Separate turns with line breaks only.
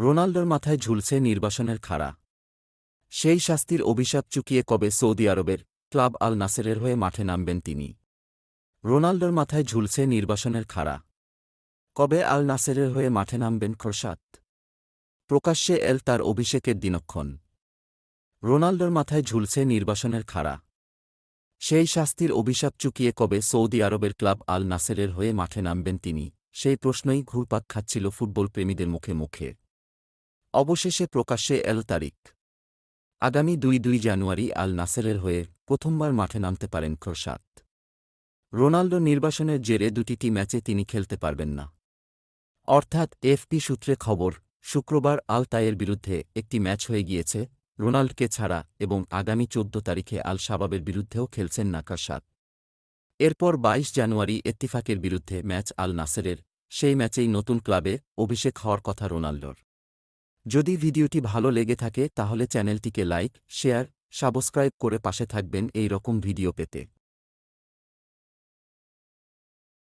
রোনাল্ডোর মাথায় ঝুলছে নির্বাসনের খাড়া। সেই শাস্তির অভিশাপ চুকিয়ে কবে সৌদি আরবের ক্লাব আল নাসেরের হয়ে মাঠে নামবেন তিনি? রোনাল্ডোর মাথায় ঝুলছে নির্বাসনের খাড়া। কবে আল নাসেরের হয়ে মাঠে নামবেন খোরশাদ? প্রকাশ্যে এল তার অভিষেকের দিনক্ষণ। রোনাল্ডোর মাথায় ঝুলছে নির্বাসনের খাড়া। সেই শাস্তির অভিশাপ চুকিয়ে কবে সৌদি আরবের ক্লাব আল নাসেরের হয়ে মাঠে নামবেন তিনি? সেই প্রশ্নই ঘুরপাক খাচ্ছিল ফুটবল প্রেমীদের মুখে মুখে। অবশেষে প্রকাশ্যে এল তারিখ। আগামী দুই দুই জানুয়ারি আল নাসেরের হয়ে প্রথমবার মাঠে নামতে পারেন খোরশাদ। রোনাল্ডো নির্বাসনের জেরে দুটিটি ম্যাচে তিনি খেলতে পারবেন না। অর্থাৎ এফপি সূত্রে খবর, শুক্রবার আল তায়ের বিরুদ্ধে একটি ম্যাচ হয়ে গিয়েছে রোনাল্ডকে ছাড়া এবং আগামী চোদ্দ তারিখে আল শাবাবের বিরুদ্ধেও খেলছেন না কারসাদ এরপর ২২ জানুয়ারি এত্তিফাকের বিরুদ্ধে ম্যাচ আল নাসেরের, সেই ম্যাচেই নতুন ক্লাবে অভিষেক হওয়ার কথা রোনাল্ডোর যদি ভিডিওটি ভালো লেগে থাকে, তাহলে চ্যানেলটিকে লাইক, শেয়ার, সাবস্ক্রাইব করে পাশে থাকবেন এই রকম ভিডিও পেতে।